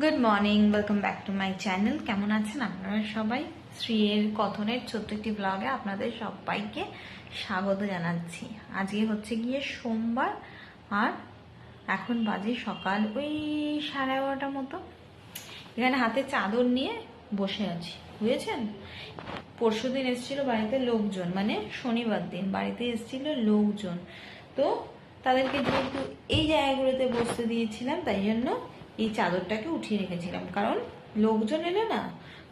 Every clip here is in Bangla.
Good morning welcome back to my channel কেমন আছেন আপনারা সবাই? শ্রীয়ের কথনের ছোট্ট একটি ব্লগে আপনাদের সবাইকে স্বাগত জানাচ্ছি। আজকে হচ্ছে গিয়ে সোমবার, আর এখন বাজে সকাল ওই সাড়ে এগারোটার মতো। এখানে হাতে চাদর নিয়ে বসে আছি। বুঝেছেন? পরশু দিন এসেছিল বাড়িতে লোকজন মানে শনিবার দিন বাড়িতে এসেছিল লোকজন। তো তাদেরকে যেহেতু এই জায়গাগুলোতে বসতে দিয়েছিলাম, তাই জন্য এই চাদরটাকে উঠিয়ে রেখেছিলাম। কারণ লোকজন এলে না,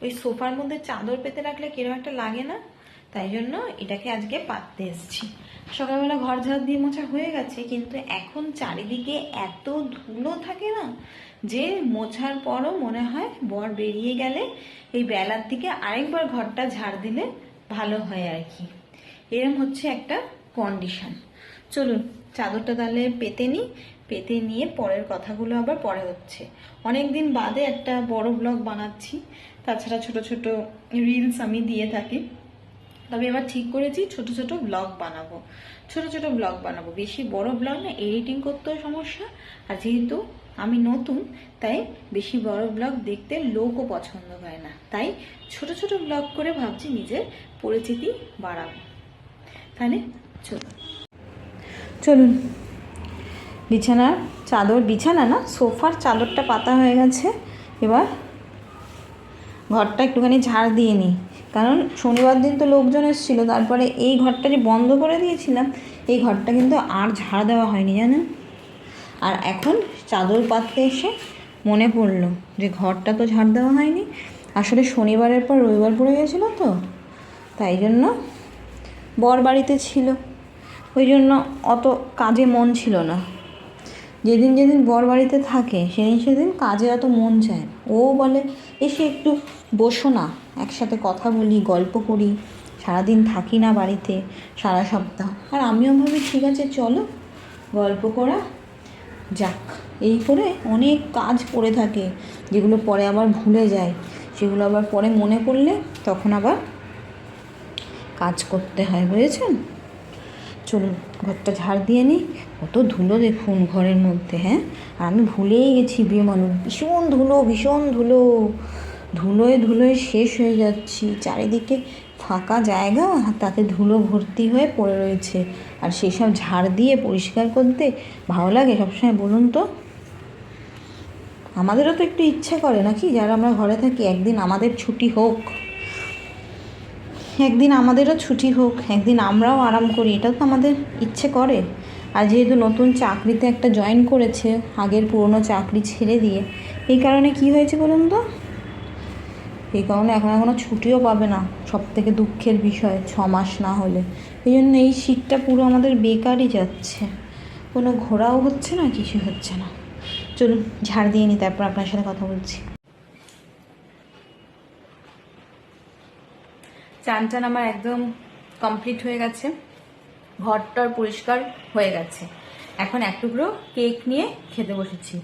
ওই সোফার মধ্যে চাদর পেতে রাখলে কীরকম একটা লাগে না? তাই জন্য এটাকে আজকে পাততে এসেছি। সকালবেলা ঘর ঝাড় দিয়ে মোছা হয়ে গেছে, কিন্তু এখন চারিদিকে এত ধুলো থাকে না যে মোছার পরও মনে হয় বর বেরিয়ে গেলে এই বেলার দিকে আরেকবার ঘরটা ঝাড় দিলে ভালো হয় আর কি। এরম হচ্ছে একটা কন্ডিশন চলুন, চাদরটা তাহলে পেতে নিই। পেতে নিয়ে পরের কথাগুলো আবার পরে হচ্ছে। অনেক দিন বাদে একটা বড় ব্লগ বানাচ্ছি। তাছাড়া ছোট ছোট রিলস আমি দিয়ে থাকি। তবে এবার ঠিক করেছি, ছোট ছোট ব্লগ বানাবো। ছোট ছোট ব্লগ বানাবো। বেশি বড় ব্লগ না এডিটিং করতেও সমস্যা। আর যেহেতু আমি নতুন, তাই বেশি বড় ব্লগ দেখতে লোকও পছন্দ করে না। তাই ছোট ছোট ব্লগ করে ভাবছি নিজের পরিচিতি বাড়াবো। তাহলে চলুন। চলুন। বিছানার চাদর, বিছানা না, সোফার চাদরটা পাতা হয়ে গেছে। এবার ঘরটা একটুখানি ঝাড় দিয়ে নিই। কারণ শনিবার দিন তো লোকজন এসেছিল, তারপরে এই ঘরটা যে বন্ধ করে দিয়েছিলাম, এই ঘরটা কিন্তু আর ঝাড় দেওয়া হয়নি, জানেন? আর এখন চাদর পাততে এসে মনে পড়ল যে ঘরটা তো ঝাড় দেওয়া হয়নি। আসলে শনিবারের পর রবিবার পড়ে গেছিল তো, তাই জন্য বর বাড়িতে ছিল। ওই জন্য অত কাজে মন ছিল না। যেদিন যেদিন বর বাড়িতে থাকে, সেদিন সেদিন কাজে অত মন চায় ও বলে, এসে একটু বসো না, একসাথে কথা বলি, গল্প করি। সারাদিন থাকি না বাড়িতে, সারা সপ্তাহ। আর আমিও ভাবি, ঠিক আছে, চলো, গল্প করা যাক। এই করে অনেক কাজ পড়ে থাকে, যেগুলো পরে আবার ভুলে যায়। সেগুলো আবার পরে মনে পড়লে তখন আবার কাজ করতে হয়, বুঝেছেন? চলুন ঘরটা ঝাড় দিয়ে নিই। কত ধুলো দেখুন ঘরের মধ্যে হ্যাঁ? আর আমি ভুলেই গেছি বিয়ে মানুষ ভীষণ ধুলো ভীষণ ধুলো। ধুলোয় ধুলোয় শেষ হয়ে যাচ্ছি। চারিদিকে ফাঁকা জায়গা তাতে ধুলো ভর্তি হয়ে পড়ে রয়েছে। আর সেসব ঝাড় দিয়ে পরিষ্কার করতে ভালো লাগে সবসময়, বলুন তো? আমাদেরও তো একটু ইচ্ছা করে নাকি? যারা আমরা ঘরে থাকি, একদিন আমাদের ছুটি হোক। একদিন আমাদেরও ছুটি হোক, একদিন আমরাও আরাম করি এটাও তো আমাদের ইচ্ছে করে। আর যেহেতু নতুন চাকরিতে একটা জয়েন করেছে, আগের পুরনো চাকরি ছেড়ে দিয়ে, এই কারণে কি হয়েছে বলুন তো? এই কারণে এখন এখনও ছুটিও পাবে না সব থেকে দুঃখের বিষয়, ছ মাস না হলে। এই জন্য এই শীতটা পুরো আমাদের বেকারই যাচ্ছে। কোনো ঘোরাও হচ্ছে না, কিছু হচ্ছে না। চলুন, ঝাড় দিয়ে নি, তারপর আপনার সাথে কথা বলছি। চান টান আমার একদম কমপ্লিট হয়ে গেছে। ঘরটার পরিষ্কার হয়ে গেছে। এখন এক টুকরো কেক নিয়ে খেতে বসেছি।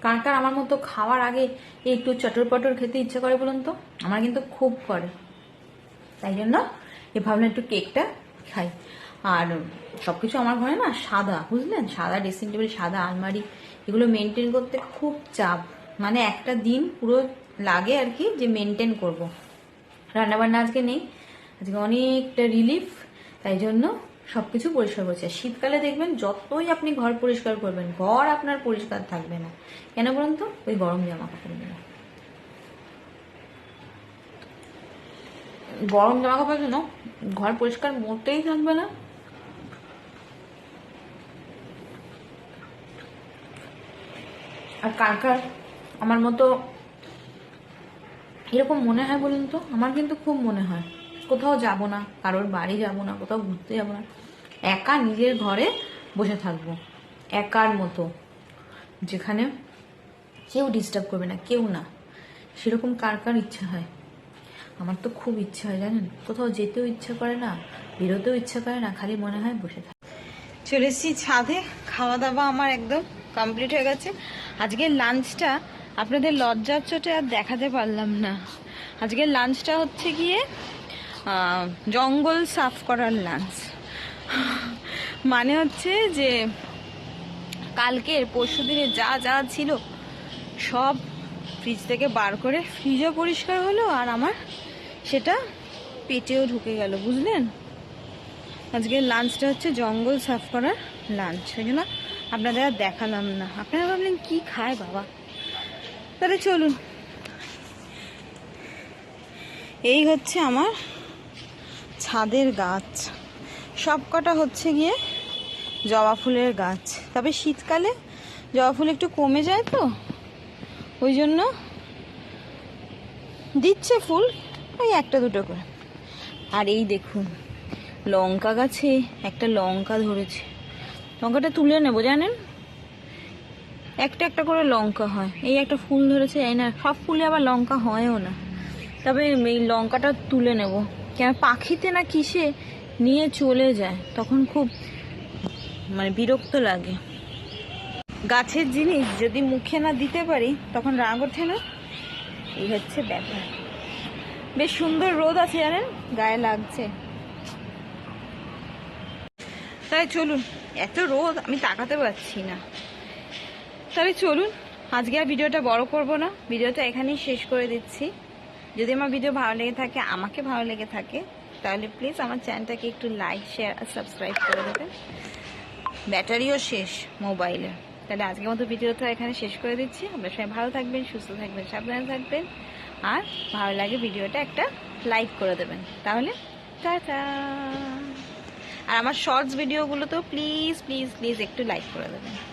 কার কার আমার মতো খাওয়ার আগে একটু চটর পটর খেতে ইচ্ছে করে বলুন তো? আমার কিন্তু খুব করে। তাই জন্য এ ভাবলাম একটু কেকটা খাই। আর সব কিছু আমার ঘরে না সাদা, বুঝলেন? সাদা ড্রেসিং টেবিল সাদা আলমারি, এগুলো মেনটেন করতে খুব চাপ। মানে একটা দিন পুরো লাগে আর কি যে মেনটেন করব। রান্নাবান্না আজকে নেই। আজকে অনেকটা রিলিফ তাই জন্য সব কিছু পরিষ্কার করছে। শীতকালে দেখবেন যতই আপনি ঘর পরিষ্কার করবেন, ঘর আপনার পরিষ্কার থাকবে না। কেন বলুন তো? ওই গরম জামা কাপড়গুলো গরম জামা কাপড় জন্য ঘর পরিষ্কার মোটেই থাকবে না। আর কার কার? আমার মতো এরকম মনে হয় বলুন তো? আমার কিন্তু খুব মনে হয়। কোথাও যাব না, কারোর বাড়ি যাব না, কোথাও ঘুরতে যাব না, একা নিজের ঘরে বসে থাকব, একার মতো, যেখানে কেউ ডিস্টার্ব করবে না, কেউ না। সেরকম কার কার ইচ্ছা হয়? আমার তো খুব ইচ্ছা হয়, জানেন? কোথাও যেতেও ইচ্ছা করে না, বেরোতেও ইচ্ছা করে না, খালি মনে হয় বসে থাক। চলে এসেছি ছাদে খাওয়া দাওয়া আমার একদম কমপ্লিট হয়ে গেছে। আজকের লাঞ্চটা আপনাদের লজ্জার চোটে আর দেখাতে পারলাম না। আজকের লাঞ্চটা হচ্ছে গিয়ে জঙ্গল সাফ করার লাঞ্চ মানে হচ্ছে যে, কালকের পরশু দিনে যা যা ছিল, সব ফ্রিজ থেকে বার করে ফ্রিজও পরিষ্কার হলো আর আমার সেটা পেটেও ঢুকে গেল, বুঝলেন? আজকে লাঞ্চটা হচ্ছে জঙ্গল সাফ করার লাঞ্চ সেই জন্য আপনাদের আর দেখালাম না। আপনারা ভাবলেন, কি খায় বাবা? তাহলে চলুন। এই হচ্ছে আমার ছাদের গাছ। সব কটা হচ্ছে গিয়ে জবা ফুলের গাছ। তবে শীতকালে জবা ফুল একটু কমে যায় তো? ওই জন্য দিচ্ছে ফুল ওই একটা দুটো করে। আর এই দেখুন, লঙ্কা গাছে একটা লঙ্কা ধরেছে। লঙ্কাটা তুলে নেব, জানেন? একটা একটা করে লঙ্কা হয়। এই একটা ফুল ধরেছে, এই না, সব ফুলে আবার লঙ্কা হয়ও না। তবে এই লঙ্কাটা তুলে নেব। পাখিতে না কিসে নিয়ে চলে যায়? তখন খুব মানে বিরক্ত লাগে। গাছের জিনিস যদি মুখে না দিতে পারি, তখন রাগ ওঠে না? এই হচ্ছে ব্যাপার। বেশ সুন্দর রোদ আছে জানেন, গায়ে লাগছে। তাই চলুন, এত রোদ আমি তাকাতে পারছি না। তবে চলুন, আজকে আর ভিডিওটা বড় করব না। ভিডিওটা এখানেই শেষ করে দিচ্ছি। যদি আমার ভিডিও ভালো লেগে থাকে, আমাকে ভালো লেগে থাকে, তাহলে প্লিজ আমার চ্যানেলটাকে একটু লাইক শেয়ার আর সাবস্ক্রাইব করে দেবেন। ব্যাটারিও শেষ মোবাইলে তাহলে আজকের মতো ভিডিওটা এখানে শেষ করে দিচ্ছি। আপনার সবাই ভালো থাকবেন, সুস্থ থাকবেন, সাবধানে থাকবেন। আর ভালো লাগে ভিডিওটা একটা লাইক করে দেবেন। তাহলে টাটা! আর আমার শর্টস ভিডিওগুলো তো প্লিজ প্লিজ প্লিজ একটু লাইক করে দেবেন।